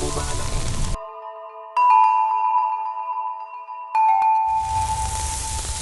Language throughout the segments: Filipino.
ba,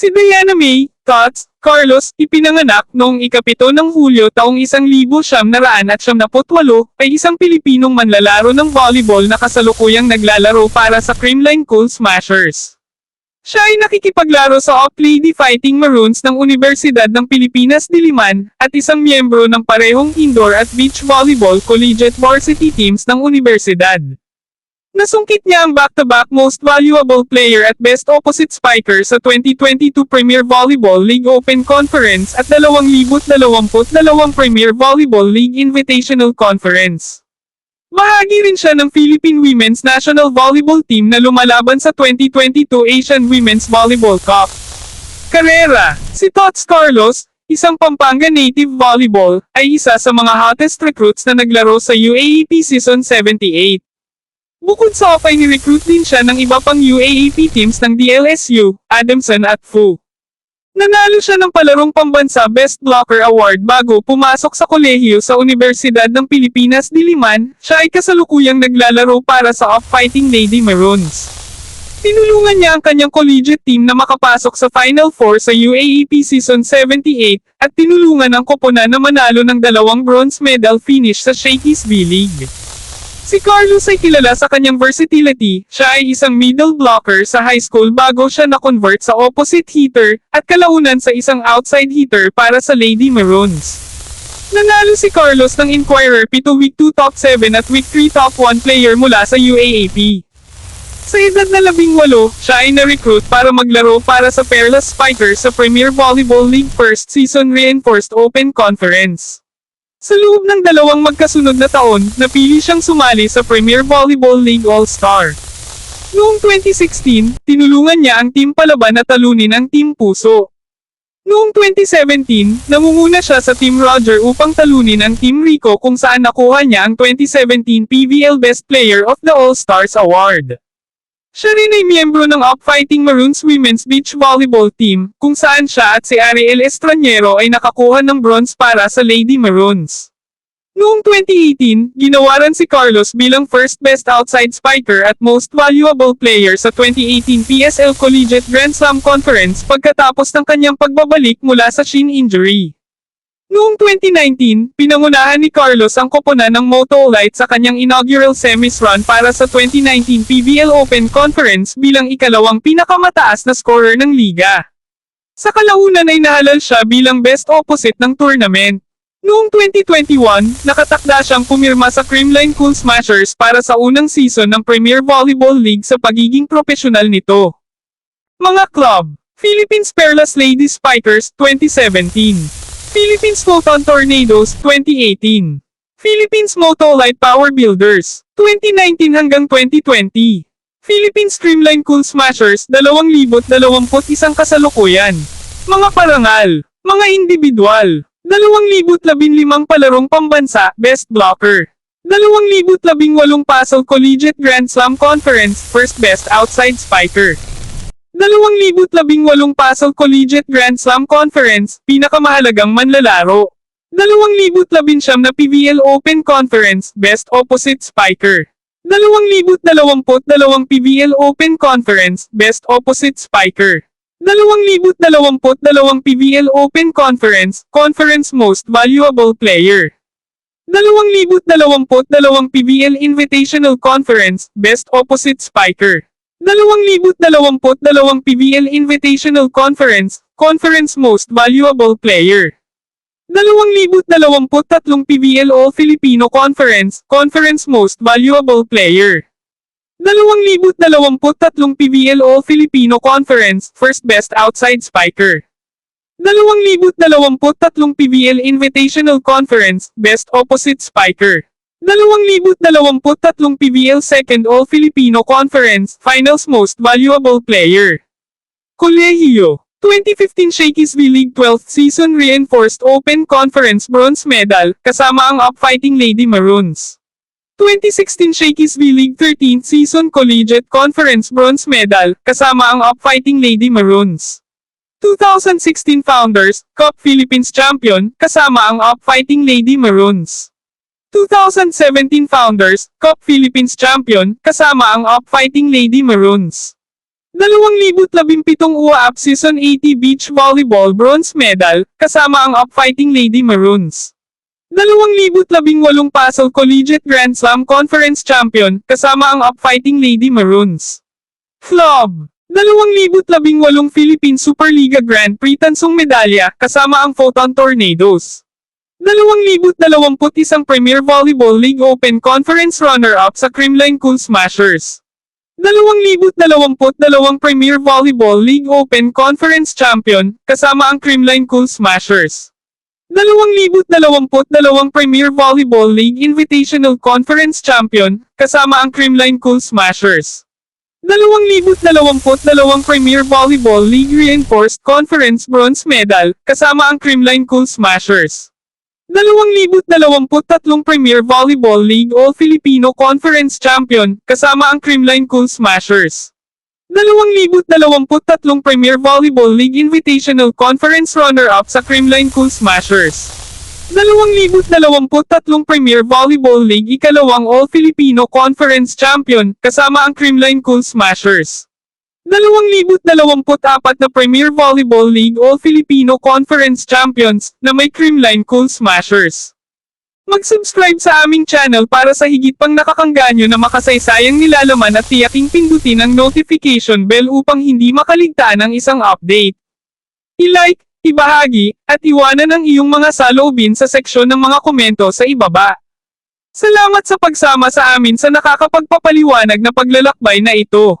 Si Diana May, Tots, Carlos, ipinanganak noong ikapito ng Hulyo taong isang libo siyam naraan at siyam naputwalo, ay isang Pilipinong manlalaro ng volleyball na kasalukuyang naglalaro para sa Creamline Cool Smashers. Siya ay nakikipaglaro sa Op Lady Fighting Maroons ng Universidad ng Pilipinas Diliman, at isang miyembro ng parehong indoor at beach volleyball collegiate varsity teams ng universidad. Nasungkit niya ang back-to-back Most Valuable Player at Best Opposite Spiker sa 2022 Premier Volleyball League Open Conference at 2022 Premier Volleyball League Invitational Conference. Bahagi rin siya ng Philippine Women's National Volleyball Team na lumalaban sa 2022 Asian Women's Volleyball Cup. Karera, si Tots Carlos, isang Pampanga native volleyball, ay isa sa mga hottest recruits na naglaro sa UAAP Season 78. Bukod sa off ay ni-recruit din siya ng iba pang UAAP teams ng DLSU, Adamson at FU. Nanalo siya ng palarong pambansa Best Blocker Award bago pumasok sa kolehiyo sa Universidad ng Pilipinas Diliman, siya ay kasalukuyang naglalaro para sa off-fighting Lady Maroons. Tinulungan niya ang kanyang collegiate team na makapasok sa Final Four sa UAAP Season 78, at tinulungan ang koponan na manalo ng dalawang bronze medal finish sa Shakey's B-League. Si Carlos ay kilala sa kanyang versatility, siya ay isang middle blocker sa high school bago siya na-convert sa opposite hitter, at kalaunan sa isang outside hitter para sa Lady Maroons. Nanalo si Carlos ng Inquirer Pito Week 2 Top 7 at Week 3 Top 1 player mula sa UAAP. Sa edad na labing walo, siya ay na-recruit para maglaro para sa Perlas Spikers sa Premier Volleyball League First Season Reinforced Open Conference. Sa loob ng dalawang magkasunod na taon, napili siyang sumali sa Premier Volleyball League All-Star. Noong 2016, tinulungan niya ang Team Palaban na talunin ang Team Puso. Noong 2017, namunguna siya sa Team Roger upang talunin ang Team Rico kung saan nakuha niya ang 2017 PVL Best Player of the All-Stars Award. Siya rin ay miyembro ng Up Fighting Maroons Women's Beach Volleyball Team, kung saan siya at si Ariel Estranero ay nakakuha ng bronze para sa Lady Maroons. Noong 2018, ginawaran si Carlos bilang first best outside spiker at most valuable player sa 2018 PSL Collegiate Grand Slam Conference pagkatapos ng kanyang pagbabalik mula sa shin injury. Noong 2019, pinangunahan ni Carlos ang koponan ng Moto Light sa kanyang inaugural semis run para sa 2019 PBL Open Conference bilang ikalawang pinakamataas na scorer ng liga. Sa kalaunan ay nahalal siya bilang best opposite ng tournament. Noong 2021, nakatakda siyang pumirma sa Creamline Cool Smashers para sa unang season ng Premier Volleyball League sa pagiging profesional nito. Mga club, Philippines Perlas Ladies Spikers 2017 Philippines Photon Tornadoes 2018. Philippines Moto Light Power Builders 2019 hanggang 2020. Philippines Streamline Cool Smashers 2021 kasalukuyan. Mga parangal, mga individual, 2015 palarong pambansa, Best Blocker. 2018 Puzzle Collegiate Grand Slam Conference, First Best Outside Spiker. 2018 Puzzle Collegiate Grand Slam Conference, pinakamahalagang manlalaro. 2019 na PVL Open Conference, Best Opposite Spiker. 2022 PVL Open Conference, Best Opposite Spiker. 2022 PVL Open Conference, Conference Most Valuable Player. 2022 PVL Invitational Conference, Best Opposite Spiker. 2022 PBL Invitational Conference, Conference Most Valuable Player. 2023 PBL All Filipino Conference, Conference Most Valuable Player. 2023 PBL All Filipino Conference, First Best Outside Spiker. 2023 PBL Invitational Conference, Best Opposite Spiker. 2023 PBL Second All-Filipino Conference, Finals Most Valuable Player. Kolehiyo. 2015 Shakey's V-League 12th Season Reinforced Open Conference Bronze Medal, kasama ang Upfighting Lady Maroons. 2016 Shakey's V-League 13th Season Collegiate Conference Bronze Medal, kasama ang Upfighting Lady Maroons. 2016 Founders Cup Philippines Champion, kasama ang Upfighting Lady Maroons. 2017 Founders Cup Philippines Champion, kasama ang Upfighting Lady Maroons. 2017 UAAP Season 80 Beach Volleyball Bronze Medal, kasama ang Upfighting Lady Maroons. 2018 Pasol Collegiate Grand Slam Conference Champion, kasama ang Upfighting Lady Maroons. Club 2018 Philippine Superliga Grand Prix Tansong Medalya, kasama ang Photon Tornadoes. 2021 Premier Volleyball League Open Conference Runner-Up sa Creamline Cool Smashers. 2022 Premier Volleyball League Open Conference Champion, kasama ang Creamline Cool Smashers. 2022 Premier Volleyball League Invitational Conference Champion, kasama ang Creamline Cool Smashers. 2022 Premier Volleyball League Reinforced Conference Bronze Medal, kasama ang Creamline Cool Smashers. 2023 Premier Volleyball League All-Filipino Conference Champion, kasama ang Creamline Cool Smashers. 2023 Premier Volleyball League Invitational Conference Runner-Up sa Creamline Cool Smashers. 2023 Premier Volleyball League ikalawang All-Filipino Conference Champion, kasama ang Creamline Cool Smashers. 2024 na Premier Volleyball League All-Filipino Conference Champions, na may Creamline Cool Smashers. Mag-subscribe sa aming channel para sa higit pang nakakangganyo na makasaysayang nilalaman at tiyaking pindutin ang notification bell upang hindi makaligtaan ang isang update. I-like, ibahagi, at iwanan ang iyong mga saloobin sa seksyon ng mga komento sa ibaba. Salamat sa pagsama sa amin sa nakakapagpapaliwanag na paglalakbay na ito.